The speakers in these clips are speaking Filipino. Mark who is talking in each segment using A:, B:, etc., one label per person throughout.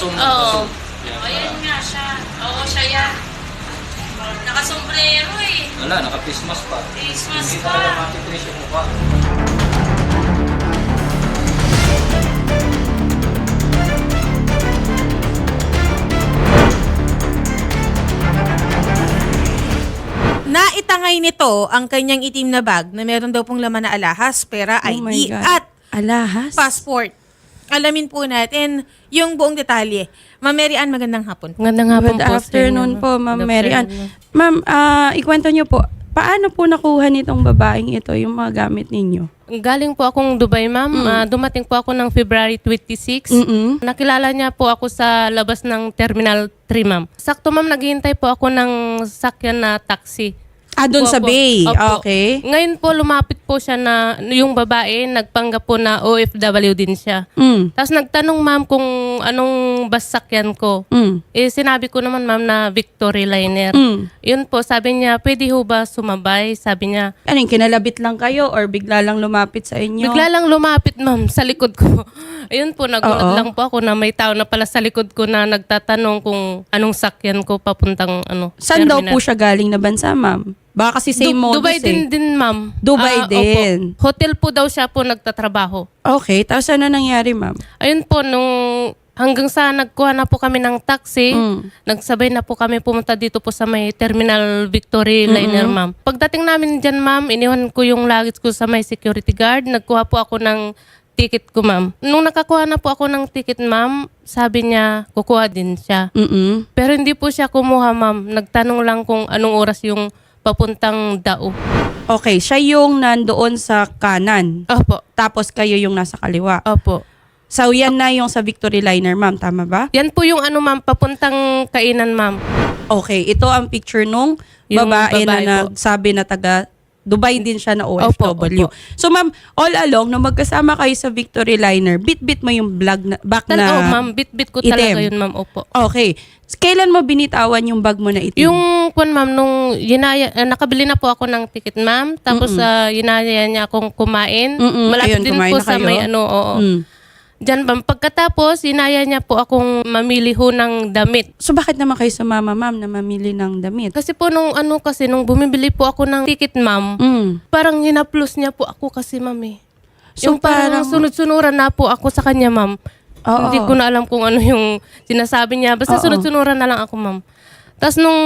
A: Pasong na
B: Oo.
A: Yan.
B: Ayan nga siya. Oo, siya yan. Nakasombrero eh.
A: Wala, naka-Christmas pa.
B: Christmas
A: Hindi
B: pa.
A: talaga matitrace yung mukha.
C: Naitangay nito ang kanyang itim na bag na meron daw pong laman na alahas, pera,
D: Oh
C: ID at
D: Alahas?
C: passport. Alamin po natin yung buong detalye. Ma'am Mary Ann, magandang hapon.
B: Magandang hapon
D: Good
B: po.
D: afternoon po, Ma'am Mary Ann. Ma'am, ah, ikwento niyo po, paano po nakuha nitong babaeng ito yung mga gamit ninyo?
B: Galing po akong Dubai, ma'am. Ah, dumating po ako ng February 26.
D: Mm-mm.
B: Nakilala niya po ako sa labas ng Terminal 3, ma'am. Sakto, ma'am, naghihintay po ako ng sakyan na taxi.
D: Ah, doon sa
B: Opo.
D: Bay.
B: Opo.
D: Okay.
B: Ngayon po, lumapit po siya na, yung babae, nagpanggap po na OFW din siya.
D: Mm.
B: Tapos nagtanong, ma'am, kung anong bus sakyan ko.
D: Mm.
B: Eh, sinabi ko naman, ma'am, na Victory Liner.
D: Mm.
B: Yun po, sabi niya, pwede ho ba sumabay? Sabi niya,
D: Ano yung kinalabit lang kayo or bigla lang lumapit sa inyo?
B: Bigla lang lumapit, ma'am, sa likod ko. Ayun po, nagulat
D: Oo.
B: lang po ako na may tao na pala sa likod ko na nagtatanong kung anong sakyan ko papuntang ano.
D: Saan daw
B: terminal.
D: po siya galing na bansa, ma'am? Baka kasi same
B: Du-
D: modus
B: Dubai
D: eh.
B: din din, ma'am.
D: Dubai
B: Ah, opo.
D: din.
B: Hotel po daw siya po nagtatrabaho.
D: Okay, tapos ano nangyari, ma'am?
B: Ayun po, nung hanggang sa nagkuha na po kami ng taxi,
D: Mm.
B: nagsabay na po kami pumunta dito po sa may Terminal Victory Liner, ma'am. Pagdating namin dyan, ma'am, iniwan ko yung luggage ko sa may security guard. Nagkuha po ako ng ticket ko, ma'am. Nung nakakuha na po ako ng ticket, ma'am, sabi niya, kukuha din siya.
D: Mm-mm.
B: Pero hindi po siya kumuha, ma'am. Nagtanong lang kung anong oras yung papuntang Dao.
D: Okay, siya yung nandoon sa kanan.
B: Opo,
D: Tapos kayo yung nasa kaliwa.
B: opo.
D: So, yan na yung sa Victory Liner, ma'am. Tama ba?
B: Yan po yung ano, ma'am, papuntang kainan, ma'am.
D: Okay, ito ang picture nung
B: Yung
D: babae, na
B: babae po.
D: nagsabi na taga Dubai din siya na
B: Opo,
D: OFW.
B: opo.
D: So ma'am, all along, nung magkasama kayo sa Victory Liner, bit-bit mo yung vlog na, back
B: Tal-
D: na...
B: oh, ma'am, bit-bit ko
D: itim.
B: talaga yun, ma'am. Opo.
D: Okay. Kailan mo binitawan yung bag mo na itim?
B: Yung kun ma'am nung yinaya ah, nakabili na po ako ng ticket ma'am tapos ah, yinaya niya akong kumain.
D: Mm-mm.
B: Malapit
D: Ayun,
B: din
D: kumain
B: po sa
D: kayo?
B: may ano oo.
D: Mm.
B: Diyan ma'am pagkatapos yinaya niya po akong mamili ho ng damit.
D: So bakit naman kayo sumama, ma'am, na mamili ng damit?
B: Kasi po nung ano kasi nung bumibili po ako ng ticket ma'am,
D: Mm.
B: parang hinaplos niya po ako kasi ma'am eh.
D: So,
B: yung parang,
D: parang-
B: sunod-sunuran na po ako sa kanya ma'am.
D: Oo.
B: Hindi ko na alam kung ano yung sinasabi niya. Basta
D: Oo.
B: sunod-sunuran na lang ako, ma'am. Tapos nung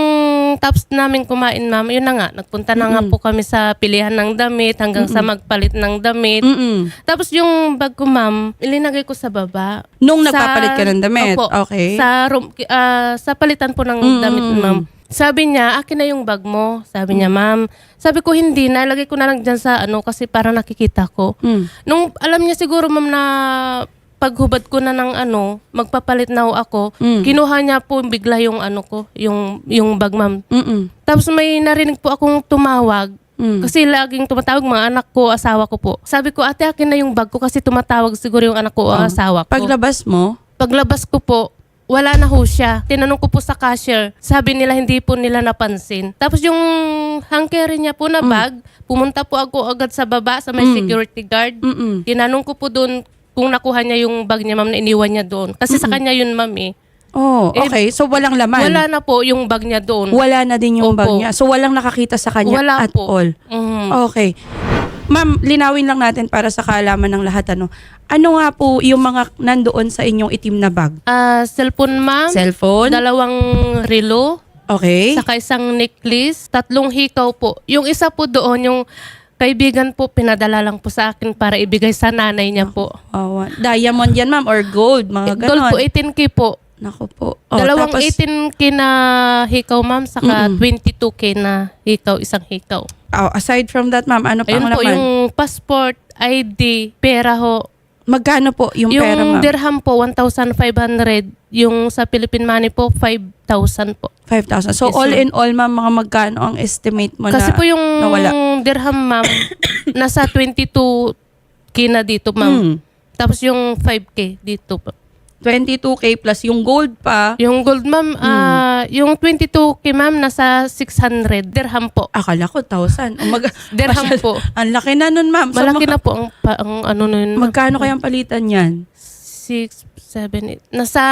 B: tapos namin kumain, ma'am, yun na nga, nagpunta na nga po kami sa pilihan ng damit hanggang sa magpalit ng damit.
D: Mm-mm.
B: Tapos yung bag ko, ma'am, ilinagay ko sa baba.
D: Nung
B: Sa-
D: nagpapalit ka ng damit?
B: Opo.
D: Okay.
B: Sa, room, ah, sa palitan po ng
D: Mm.
B: damit, ma'am. Sabi niya, akin na yung bag mo. Sabi niya, ma'am. Sabi ko, hindi. Nalagay ko na lang dyan sa ano kasi para nakikita ko.
D: Mm.
B: Nung alam niya siguro ma'am na paghubad ko na ng ano, magpapalit na ako,
D: Mm.
B: kinuha niya po bigla yung ano ko, yung yung bag ma'am.
D: Mm-mm.
B: Tapos may narinig po akong tumawag.
D: Mm.
B: Kasi laging tumatawag mga anak ko, asawa ko po. Sabi ko, ate akin na yung bag ko kasi tumatawag siguro yung anak ko o
D: Oh.
B: asawa ko.
D: Paglabas mo,
B: Paglabas ko po, wala na ho siya. Tinanong ko po sa cashier. Sabi nila hindi po nila napansin. Tapos yung hangkeri niya po na bag, pumunta po ako agad sa baba sa may
D: Mm.
B: security guard.
D: mm
B: Tinanong ko po doon kung nakuha niya yung bag niya, ma'am, na iniwan niya doon. Kasi sa kanya yun, ma'am, eh.
D: Oh,
B: Eh,
D: okay. So walang laman.
B: Wala na po yung bag niya doon.
D: Wala na din yung
B: Opo.
D: bag niya. So walang nakakita sa kanya
B: Wala
D: at
B: po.
D: all.
B: Mhm.
D: Okay. Ma'am, linawin lang natin para sa kaalaman ng lahat ano. Ano nga po yung mga nandoon sa inyong itim na bag?
B: Ah, cellphone, ma'am.
D: Cellphone?
B: Dalawang relo.
D: Okay.
B: Saka isang necklace. Tatlong hikaw po. Yung isa po doon, yung kaibigan po, pinadala lang po sa akin para ibigay sa nanay niya po.
D: Oh, diamond yan ma'am or gold, mga
B: Gold
D: ganon.
B: po, 18K po.
D: Naku po. Oh,
B: Dalawang
D: tapos,
B: 18K na hikaw, ma'am. Saka 22K na hikaw, isang hikaw.
D: oh, aside from that ma'am, ano pa
B: Ayun
D: ang
B: po,
D: laman?
B: yung passport, ID, pera ho.
D: Magkano po yung,
B: Yung
D: pera ma'am?
B: dirham po, 1,500. Yung sa Philippine money po, 5,000 po.
D: 5,000. So
B: Yes,
D: all in all ma'am, mga magkano ang estimate mo
B: Kasi
D: na
B: po yung
D: nawala?
B: dirham, ma'am, nasa 22K na dito, ma'am.
D: Hmm.
B: Tapos yung 5K dito po.
D: 22k plus yung gold pa.
B: Yung gold, ma'am,
D: Hmm.
B: ah, yung 22K, ma'am, nasa 600 dirham po.
D: Akala ko 1,000. Oh, mag-
B: Dirham po.
D: Ang laki na nun ma'am. So,
B: Malaki na po ang, pa, ang ano na yun. ma'am.
D: Magkano kayang palitan yan?
B: Six, 7, 8. Nasa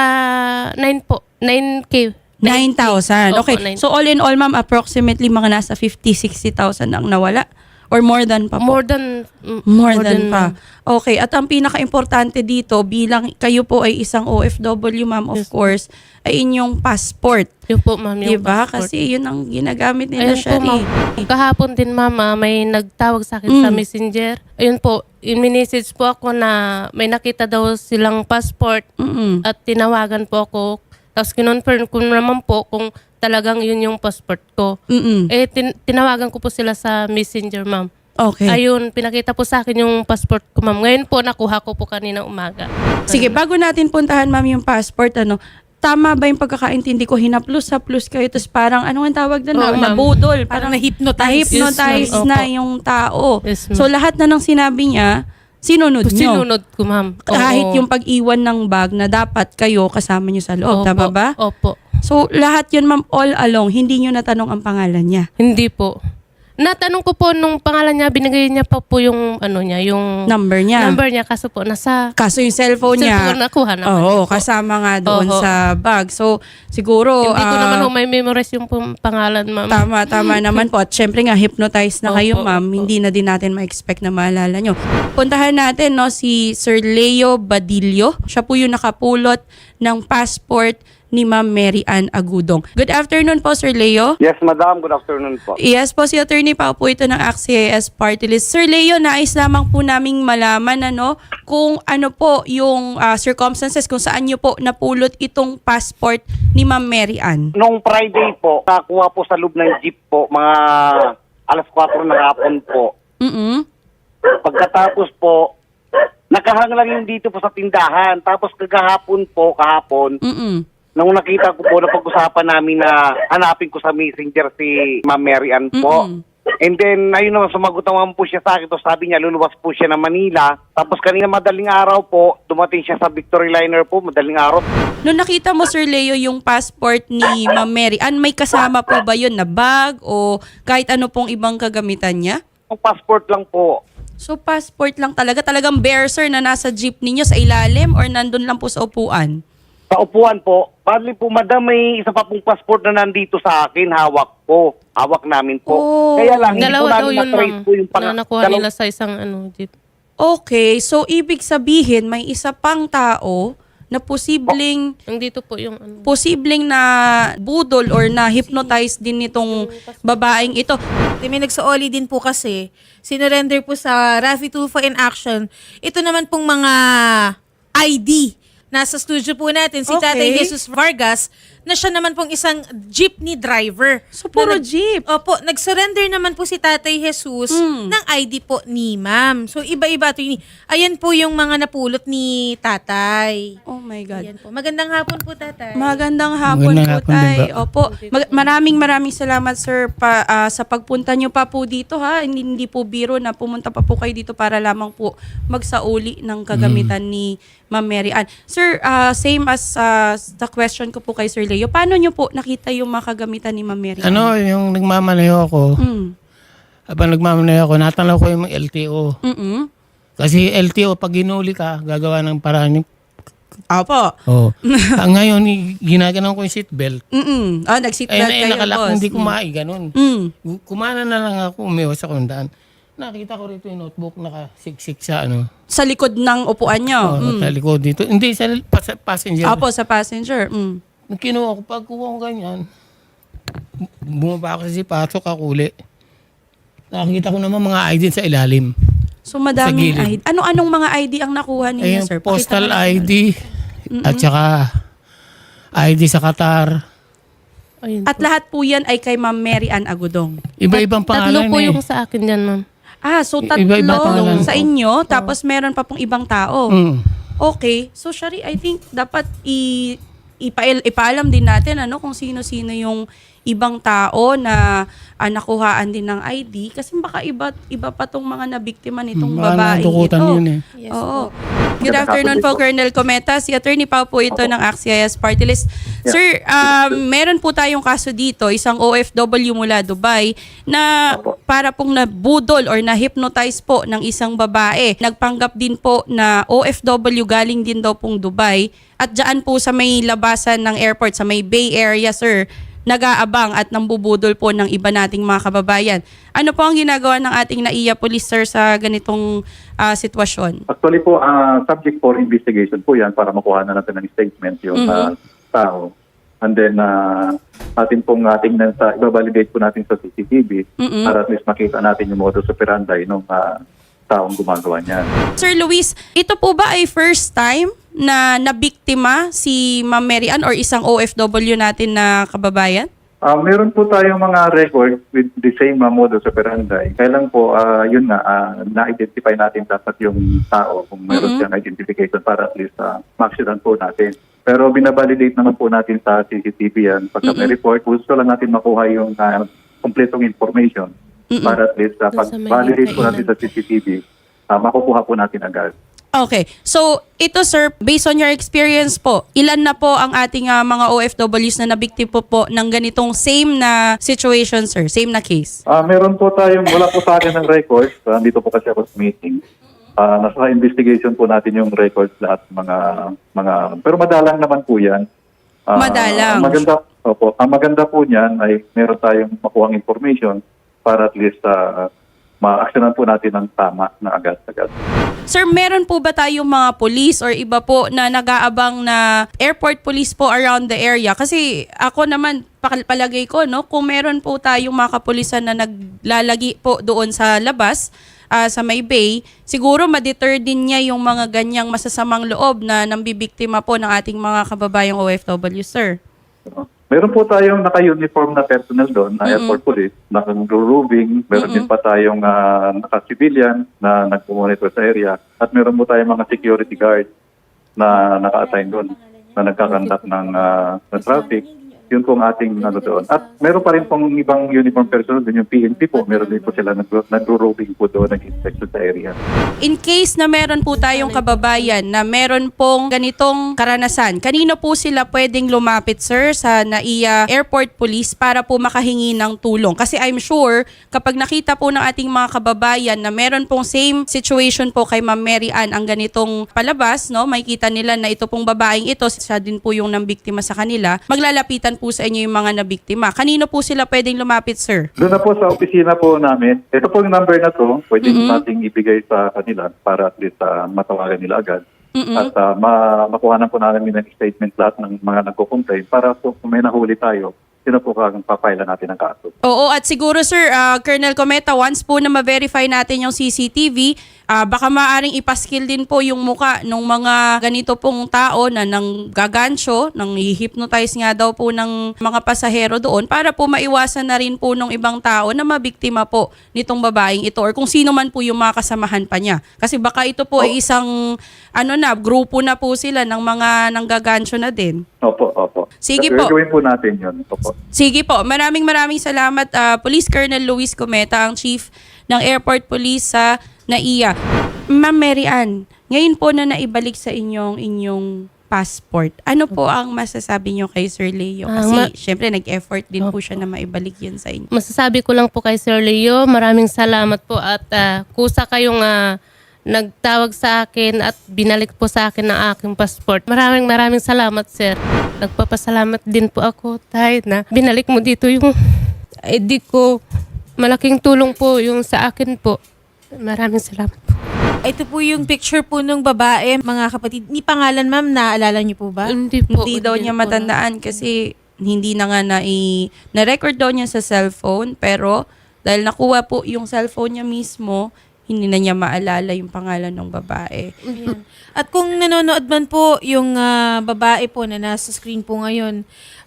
B: 9 po. 9K.
D: 9,000.
B: Opo,
D: Okay.
B: 9.
D: So all in all, ma'am, approximately mga nasa 50, 60,000 ang nawala? Or more than pa po?
B: More than, mm,
D: More, than, pa.
B: ma'am.
D: Okay. At ang pinaka-importante dito, bilang kayo po ay isang OFW, ma'am, of
B: Yes,
D: course, ay inyong passport.
B: Yun po, ma'am. Yung
D: Diba?
B: passport.
D: Kasi yun ang ginagamit nila
B: Ayun
D: siya.
B: po, ma'am.
D: eh.
B: Kahapon din, mama, may nagtawag sa akin sa
D: Mm.
B: messenger. Ayun po, in-message po ako na may nakita daw silang passport
D: Mm-mm.
B: at tinawagan po ako. Tapos kinonfirm ko naman po kung talagang yun yung passport ko.
D: Mm-mm.
B: Eh, tin- tinawagan ko po sila sa messenger, ma'am.
D: Okay.
B: Ayun, pinakita po sa akin yung passport ko, ma'am. Ngayon po, nakuha ko po kanina umaga.
D: Sige, bago natin puntahan, ma'am, yung passport, ano, tama ba yung pagkakaintindi ko, hinaplos sa plus kayo, tapos parang, ano ang tawag doon?
B: Oo,
D: na,
B: ma'am.
D: nabudol.
C: Parang na-hypnotize.
D: Na-hypnotize
B: Yes, ma'am.
D: na yung tao.
B: Yes, ma'am.
D: so, lahat na ng sinabi niya, sinunod nyo.
B: Sinunod ko, ma'am. Oo.
D: Kahit yung pag-iwan ng bag na dapat kayo kasama nyo sa loob,
B: Opo,
D: tama ba?
B: Opo.
D: So, lahat yun, ma'am, all along, hindi nyo natanong ang pangalan niya.
B: Hindi po. Natanong ko po nung pangalan niya, binigay niya pa po yung ano niya, yung
D: Number niya.
B: number niya kaso po nasa
D: Kaso yung cellphone niya,
B: cellphone nakuha naman.
D: Oo,
B: niya po.
D: kasama nga doon
B: Oo.
D: sa bag. So, siguro...
B: Hindi ko
D: ah,
B: naman ho may memorize yung pong pangalan, ma'am.
D: Tama, tama naman po. At syempre nga, hypnotize na kayo,
B: Opo,
D: ma'am.
B: opo.
D: Hindi na din natin ma-expect na maalala nyo. Puntahan natin no, si Sir Leo Badillo. Siya po yung nakapulot ng passport ni Ma'am Mary Ann Agudong. Good afternoon po, Sir Leo.
E: Yes, madam. Good afternoon po.
D: Yes po, si Attorney Pao po ito ng AXIS Party List. Sir Leo, nais lamang po naming malaman ano, kung ano po yung ah, circumstances kung saan nyo po napulot itong passport ni Ma'am Mary Ann.
E: Nung Friday po, nakuha po sa loob ng jeep po, mga alas 4 ng hapon po.
D: Mm-mm.
E: Pagkatapos po, nakahang lang yung dito po sa tindahan. Tapos kagahapon po, kahapon,
D: Mm-mm.
E: Nung nakita ko po na pag-usapan namin na hanapin ko sa messenger si Ma'am Mary Ann po.
D: Mm-mm.
E: And then, ayun naman, sumagot naman po siya sa akin. Tapos sabi niya, luluwas po siya ng Manila. Tapos kanina madaling araw po, dumating siya sa Victory Liner po, madaling araw.
D: Nung nakita mo, Sir Leo, yung passport ni Ma'am Mary Ann, may kasama po ba yun na bag o kahit ano pong ibang kagamitan niya?
E: Ang passport lang po.
D: So, passport lang talaga. Talagang bear, sir, na nasa jeep ninyo sa ilalim or nandun lang po sa upuan?
E: Sa upuan po, bali po madam, may isa pa pong passport na nandito sa akin, hawak po. Hawak namin po.
D: Oh.
E: Kaya lang, hindi po
B: Dalawa daw
E: namin
B: yun,
E: na-trace po yung pang-
B: na nakuha
E: dalaw-
B: nila sa isang ano, jeep.
D: Okay, so ibig sabihin may isa pang tao na posibleng
B: Ang dito po yung ano.
D: posibleng na budol or na hypnotize din nitong babaeng ito.
C: Di may nagsaoli din po kasi, sinurrender po sa Rafi Tulfo in Action. Ito naman pong mga ID. Nasa studio po natin si
D: Okay.
C: Tatay Jesus Vargas na siya naman pong isang jeepney driver.
D: So, puro
C: Na nag-
D: jeep.
C: Opo, nag-surrender naman po si Tatay Jesus
D: Mm.
C: ng ID po ni ma'am. So, iba-iba ito. yun. Ayan po yung mga napulot ni Tatay.
D: Oh my God.
C: Ayan po. Magandang hapon po, Tatay.
D: Magandang hapon
F: Magandang
D: po,
F: hapon
D: tay. Opo. Mag- maraming maraming salamat, sir, pa, ah, sa pagpunta nyo pa po dito, ha. Hindi, hindi po biro na pumunta pa po kayo dito para lamang po magsauli ng kagamitan ni Ma'am Mary Ann. Sir, ah, same as ah, the question ko po kay Sir Leo, paano nyo po nakita yung mga kagamitan ni Ma'am Mary Ann?
F: Ano, yung nagmamaneho ako,
D: Mm.
F: habang nagmamaneho ako, natanaw ko yung mga LTO.
D: Mm-mm.
F: Kasi LTO, pag ginuli ka, gagawa ng paraan yung...
D: Opo.
F: Oh. ah, ngayon, i- ginaganon ko yung seatbelt.
D: Mm-mm. Ah, nag-seatbelt
F: Ay,
D: kayo,
F: na, nakalak,
D: boss.
F: hindi kumai, ganun.
D: Mm.
F: Gu- Kumana na lang ako, umiwas ako ng daan. Nakita ko rito yung notebook, nakasiksik sa ano,
D: Sa likod ng upuan nyo.
F: oh,
D: Mm.
F: sa likod dito. Hindi, sa pas- passenger.
D: Opo, sa passenger. Mm.
F: Nung kinuha ko, pag kuha ko ganyan, bu- bumaba ako sa sipasok, kakuli. Nakita ko naman mga ID sa ilalim.
D: So madaming ID. Ano-anong mga ID ang nakuha ninyo,
F: Ayun,
D: sir? Pakita
F: postal
D: mo na-
F: ID at saka ID sa Qatar.
B: Ayun
D: At
B: po.
D: lahat po yan ay kay Ma'am Mary Ann Agudong.
F: Iba-ibang
B: Tatlo
F: pangalan
B: po
F: eh.
B: yung sa akin dyan, ma'am.
D: Ah, so
F: I-
D: tatlo
F: iba-iba pangalan
D: sa
F: po.
D: inyo, tapos meron pa pong ibang tao.
F: Mm.
D: Okay. So, Shari, I think dapat i ipail, ipaalam din natin ano kung sino-sino yung ibang tao na ah, nakuhaan din ng ID kasi baka iba iba pa tong mga nabiktima nitong
F: Baka
D: babae
F: nadukutan
D: ito.
F: yun eh.
C: Yes
D: Oo. Good afternoon po, Colonel Cometa. Si Attorney Pao po ito ng AXIS Party List. Sir, um, meron po tayong kaso dito, isang OFW mula Dubai na para pong nabudol or na-hypnotize po ng isang babae. Nagpanggap din po na OFW galing din daw pong Dubai at dyan po sa may labasan ng airport, sa may Bay Area, sir, nag-aabang at nambubudol po ng iba nating mga kababayan. Ano po ang ginagawa ng ating NAIA police, sir, sa ganitong ah, sitwasyon?
G: Actually po, ah, subject for investigation po yan para makuha na natin ng statement yung ah, tao. And then, uh, atin pong uh, tingnan sa, ibabalidate po natin sa CCTV
D: Mm-mm.
G: para at least makita natin yung modus operandi ng ah, taong gumagawa niyan.
D: Sir Luis, ito po ba ay first time na nabiktima si Ma'am Mary Ann or isang OFW natin na kababayan?
G: Ah, meron po tayong mga record with the same uh, modus operandi. Kailan po, ah, yun nga, ah, na-identify natin dapat yung tao kung meron siyang identification para at least uh, ma-actionan po natin. Pero binabalidate naman po natin sa CCTV yan. Pagka may report, gusto lang natin makuha yung uh, kompletong information para at least uh, pag
B: Nasa may
G: validate po natin sa CCTV, ah, makukuha po natin agad.
D: Okay. So, ito sir, based on your experience po, ilan na po ang ating ah, mga OFWs na nabiktima po, po ng ganitong same na situation, sir? Same na case?
G: Ah, meron po tayong, wala po sa akin ng records. Ah, dito po kasi ako sa meeting. Ah, nasa investigation po natin yung records lahat mga mga pero madalang naman po 'yan. Ah,
D: Madalang.
G: Ang maganda opo, ang maganda po niyan ay meron tayong makuhang information para at least uh, ma-actionan po natin ng tama na agad-agad.
D: Sir, meron po ba tayong mga police or iba po na nag-aabang na airport police po around the area? Kasi ako naman, palagay ko, no, kung meron po tayong mga kapulisan na naglalagi po doon sa labas, ah, sa may bay, siguro ma-deter din niya yung mga ganyang masasamang loob na nambibiktima po ng ating mga kababayang OFW, sir.
G: So, Meron po tayong naka-uniform na personnel doon, na airport police, naka-roving, meron din pa tayong ah, naka-civilian na nagpo-monitor sa area, at meron po tayong mga security guard na naka-assign doon, na nagkakandak ng, ah, ng traffic. Yun po ating ano doon. At meron pa rin pong ibang uniform personnel doon, yung PNP po, meron din po sila nag- nag-roving po doon, nag-inspection sa area.
D: In case na meron po tayong kababayan na meron pong ganitong karanasan, kanino po sila pwedeng lumapit, sir, sa NAIA Airport Police para po makahingi ng tulong? Kasi I'm sure, kapag nakita po ng ating mga kababayan na meron pong same situation po kay Ma'am Mary Ann ang ganitong palabas, no, makikita nila na ito pong babaeng ito, siya din po yung nambiktima sa kanila, maglalapitan po sa inyo yung mga nabiktima. Kanino po sila pwedeng lumapit, sir?
G: Doon na po sa opisina po namin. Ito po yung number na to. Pwede nating ibigay sa kanila para at least ah, matawagan nila agad. At ah, ma- makuha na po namin ng statement lahat ng mga nagko-complain para po kung may nahuli tayo, sino po kang papaila natin ng kaso.
D: Oo, at siguro sir, ah, Colonel Cometa, once po na ma-verify natin yung CCTV, ah, baka maaring ipaskill din po yung muka ng mga ganito pong tao na nang gagancho, nang hypnotize nga daw po ng mga pasahero doon para po maiwasan na rin po ng ibang tao na mabiktima po nitong babaeng ito or kung sino man po yung mga kasamahan pa niya. Kasi baka ito po ay isang ano na, grupo na po sila ng mga nanggagancho na din.
G: Opo, opo.
D: Sige po.
G: Gagawin po natin yun. Opo.
D: Sige po, maraming maraming salamat ah, Police Colonel Luis Cometa, ang Chief ng Airport Police sa NAIA. Ma'am Mary Ann, ngayon po na naibalik sa inyong inyong passport, ano po ang masasabi niyo kay Sir Leo?
B: Ah,
D: Kasi
B: ma-
D: syempre nag-effort din po siya na maibalik yun sa inyo.
B: Masasabi ko lang po kay Sir Leo, maraming salamat po at ah, kusa kayong ah, nagtawag sa akin at binalik po sa akin ang aking passport. Maraming maraming salamat, sir. Nagpapasalamat din po ako, tay, na binalik mo dito yung ID ko. Malaking tulong po yung sa akin po. Maraming salamat po.
C: Ito po yung picture po nung babae, mga kapatid. Ni pangalan ma'am, naalala niyo po ba?
B: Hindi po.
D: Hindi daw niya
B: po.
D: matandaan kasi hindi na nga na na-record daw niya sa cellphone pero dahil nakuha po yung cellphone niya mismo, hindi na niya maalala yung pangalan ng babae.
C: At kung nanonood man po yung ah, babae po na nasa screen po ngayon,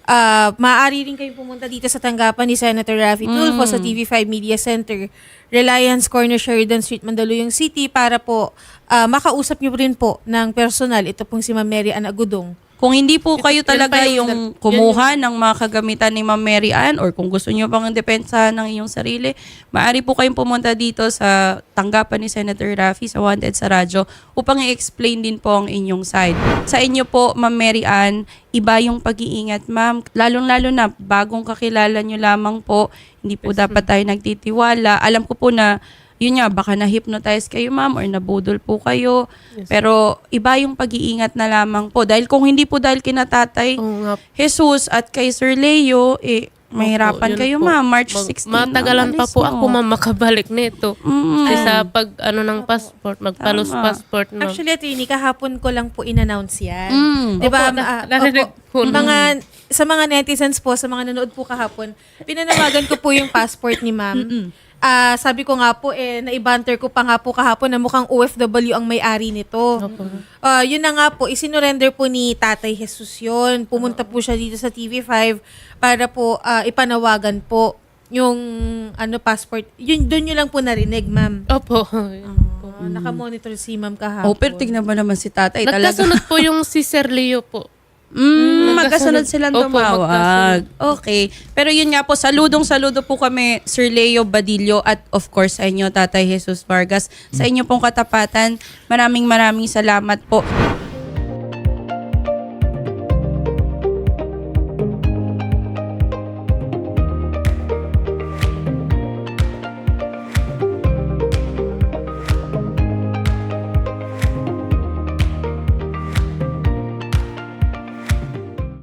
C: ah maaari rin kayong pumunta dito sa tanggapan ni Senator Raffy Tulfo sa TV5 Media Center, Reliance Corner, Sheridan Street, Mandaluyong City para po ah, makausap niyo rin po ng personal. Ito pong si Ma'am Mary Ann Agudong
D: Kung hindi po kayo talaga
C: yung-
D: yung
C: yun
D: kumuha ng mga kagamitan ni Ma'am Mary Ann or kung gusto niyo pang depensa ng iyong sarili, maaari po kayong pumunta dito sa tanggapan ni Senator Raffy sa Wanted sa radyo upang i-explain din po ang inyong side. Sa inyo po, Ma'am Mary Ann, iba yung pag-iingat, ma'am. Lalong-lalo na bagong kakilala nyo lamang po, hindi po dapat tayo nagtitiwala. Alam ko po na yun nga, baka na-hypnotize kayo ma'am or nabudol po kayo. Pero iba yung pag-iingat na lamang po. Dahil kung hindi po dahil kinatatay
B: Oo nga
D: Jesus at kay Sir Leo, eh, mahirapan
B: Opo, yun
D: kayo
B: po.
D: ma'am. March
B: Mag-
D: 16
B: Matagalan pa po
D: mo.
B: ako ma'am makabalik nito.
D: Mm.
B: Kasi sa pag ano ng passport, magpalos
D: Tama.
B: passport ma'am.
C: Actually, attorney, kahapon ko lang po in-announce yan.
D: Mm.
C: Di ba?
B: Opo, na-
C: Ah,
B: narinig
C: opo.
B: ko.
C: Mga, sa mga netizens po, sa mga nanood po kahapon, pinanawagan ko po yung passport ni ma'am. Ah, sabi ko nga po, eh, naibanter ko pa nga po kahapon na mukhang OFW ang may-ari nito. Ah, yun na nga po, isinorender po ni Tatay Jesus yun. Pumunta po siya dito sa TV5 para po ah, ipanawagan po yung ano passport. Yun, doon nyo lang po narinig, ma'am.
B: Opo.
C: Ah, Naka-monitor si ma'am kahapon.
D: Oh, pero tignan mo naman si tatay talaga.
B: Nagkasunod po yung si Sir Leo po.
D: Mm,
B: Magkasunod.
D: silang
B: Opo,
D: tumawag. Okay. Pero yun nga po, saludong saludo po kami, Sir Leo Badillo at of course sa inyo, Tatay Jesus Vargas. Sa inyo pong katapatan, maraming maraming salamat po.